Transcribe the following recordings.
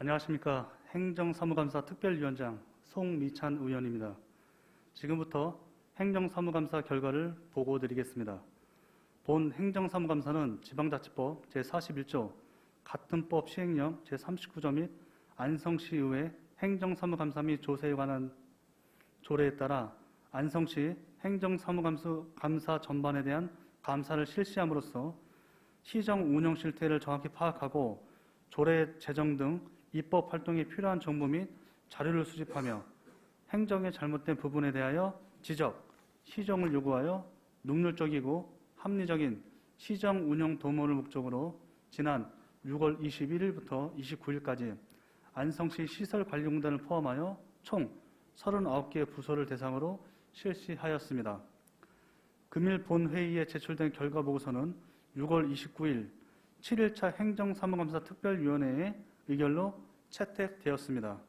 안녕하십니까. 행정사무감사 특별위원장 송미찬 의원입니다. 지금부터 행정사무감사 결과를 보고 드리겠습니다. 본 행정사무감사는 지방자치법 제41조 같은 법 시행령 제39조 및 안성시의회 행정사무감사 및 조세에 관한 조례에 따라 안성시 행정사무감사 전반에 대한 감사를 실시함으로써 시정 운영 실태를 정확히 파악하고 조례 제정 등 입법 활동에 필요한 정보 및 자료를 수집하며 행정의 잘못된 부분에 대하여 지적, 시정을 요구하여 능률적이고 합리적인 시정 운영 도모를 목적으로 지난 6월 21일부터 29일까지 안성시 시설관리공단을 포함하여 총 39개 부서를 대상으로 실시하였습니다. 금일 본회의에 제출된 결과 보고서는 6월 29일 7일차 행정사무감사 특별위원회의 의결로 채택되었습니다.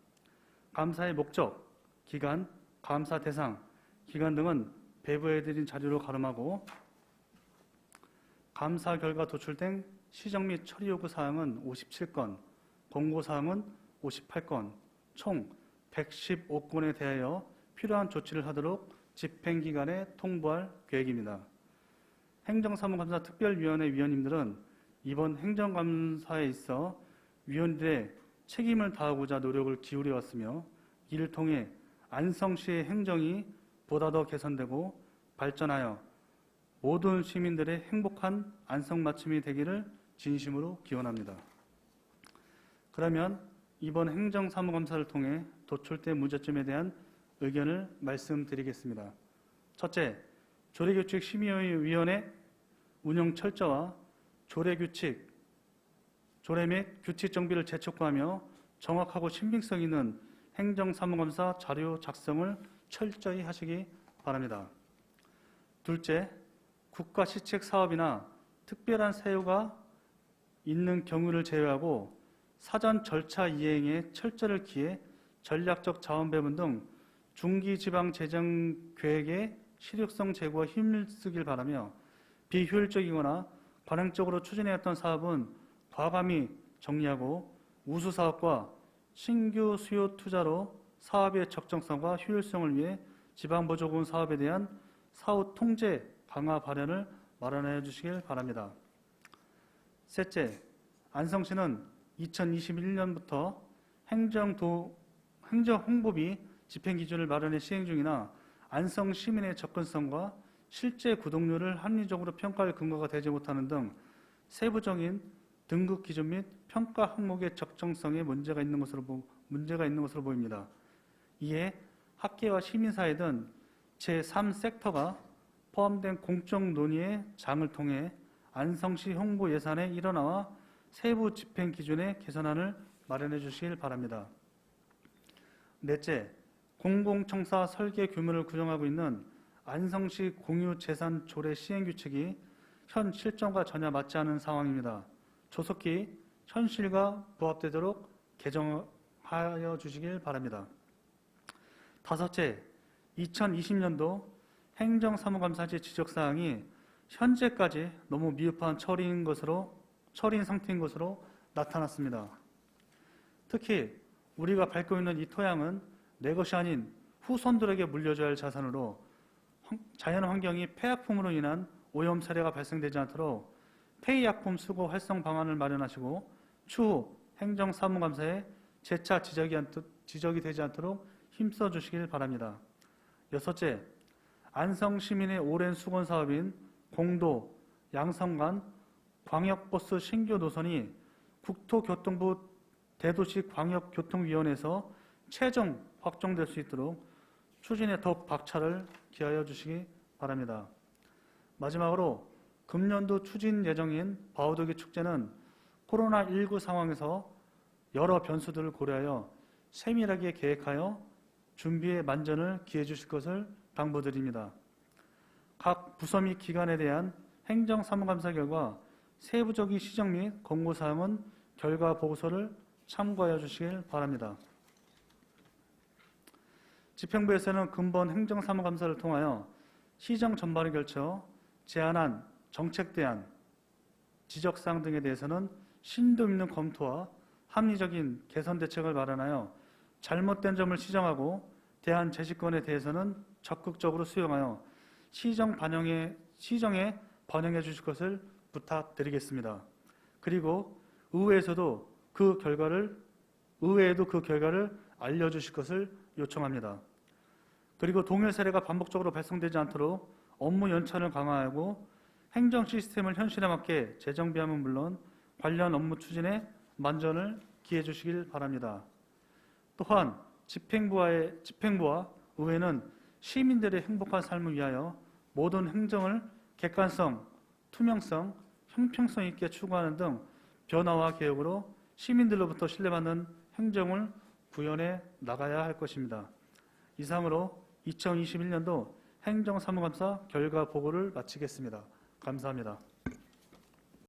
감사의 목적, 기간, 감사 대상, 기간 등은 배부해드린 자료로 가름하고 감사 결과 도출된 시정 및 처리 요구 사항은 57건, 권고 사항은 58건, 총 115건에 대하여 필요한 조치를 하도록 집행기관에 통보할 계획입니다. 행정사무감사 특별위원회 위원님들은 이번 행정감사에 있어 위원들의 책임을 다하고자 노력을 기울여 왔으며 이를 통해 안성시의 행정이 보다 더 개선되고 발전하여 모든 시민들의 행복한 안성맞춤이 되기를 진심으로 기원합니다. 그러면 이번 행정사무감사를 통해 도출된 문제점에 대한 의견을 말씀드리겠습니다. 첫째, 조례규칙 심의위원회 운영 철저와 조례규칙, 조례 및 규칙 정비를 재촉구하며 정확하고 신빙성 있는 행정사무감사 자료 작성을 철저히 하시기 바랍니다. 둘째, 국가 시책 사업이나 특별한 사유가 있는 경우를 제외하고 사전 절차 이행에 철저를 기해 전략적 자원 배분 등 중기 지방 재정 계획의 실효성 제고와 힘을 쓰길 바라며 비효율적이거나 관행적으로 추진해왔던 사업은 과감히 정리하고 우수 사업과 신규 수요 투자로 사업의 적정성과 효율성을 위해 지방보조금 사업에 대한 사후 통제 강화 발현을 마련해 주시길 바랍니다. 셋째, 안성시는 2021년부터 행정도 행정 홍보비 집행 기준을 마련해 시행 중이나 안성 시민의 접근성과 실제 구독률을 합리적으로 평가할 근거가 되지 못하는 등 세부적인 등급 기준 및 평가 항목의 적정성에 문제가 있는 것으로 보, 문제가 있는 것으로 보입니다. 이에 학계와 시민사회 등 제3섹터가 포함된 공적 논의의 장을 통해 안성시 홍보 예산의 일원화와 세부 집행 기준의 개선안을 마련해 주시길 바랍니다. 넷째, 공공청사 설계 규모를 규정하고 있는 안성시 공유재산 조례 시행 규칙이 현 실정과 전혀 맞지 않은 상황입니다. 조속히 현실과 부합되도록 개정하여 주시길 바랍니다. 다섯째, 2020년도 행정사무감사제 지적사항이 현재까지 너무 미흡한 처리인 것으로 처리인 상태인 것으로 나타났습니다. 특히 우리가 밟고 있는 이 토양은 내 것이 아닌 후손들에게 물려줘야 할 자산으로 자연 환경이 폐약품으로 인한 오염 사례가 발생되지 않도록 폐의약품 수거 활성 방안을 마련하시고 추후 행정사무감사에 재차 지적이, 지적이 되지 않도록 힘써 주시길 바랍니다. 여섯째, 안성 시민의 오랜 수건 사업인 공도, 양성간, 광역버스 신규 노선이 국토교통부 대도시 광역교통위원회에서 최종 확정될 수 있도록 추진에 더욱 박차를 기하여 주시기 바랍니다. 마지막으로 금년도 추진 예정인 바우더기 축제는 코로나19 상황에서 여러 변수들을 고려하여 세밀하게 계획하여 준비에 만전을 기해 주실 것을 당부드립니다. 각 부서 및 기관에 대한 행정사무감사 결과 세부적인 시정 및 권고사항은 결과 보고서를 참고하여 주시길 바랍니다. 집행부에서는 근본 행정사무감사를 통하여 시정 전반을 결쳐 제안한 정책 대안, 지적 사항 등에 대해서는 심도 있는 검토와 합리적인 개선 대책을 마련하여 잘못된 점을 시정하고 대한 제시권에 대해서는 적극적으로 수용하여 시정 반영에 시정에 반영해 주실 것을 부탁드리겠습니다. 그리고 의회에서도 그 결과를 의회에도 그 결과를 알려 주실 것을 요청합니다. 그리고 동일 사례가 반복적으로 발생되지 않도록 업무 연차를 강화하고 행정 시스템을 현실에 맞게 재정비하면 물론 관련 업무 추진에 만전을 기해 주시길 바랍니다. 또한 집행부와의 집행부와 의회는 시민들의 행복한 삶을 위하여 모든 행정을 객관성, 투명성, 형평성 있게 추구하는 등 변화와 개혁으로 시민들로부터 신뢰받는 행정을 구현해 나가야 할 것입니다. 이상으로 2021년도 행정사무감사 결과 보고를 마치겠습니다. 감사합니다.